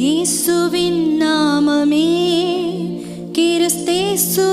இயேசுவின் நாமமே கிறிஸ்தேசு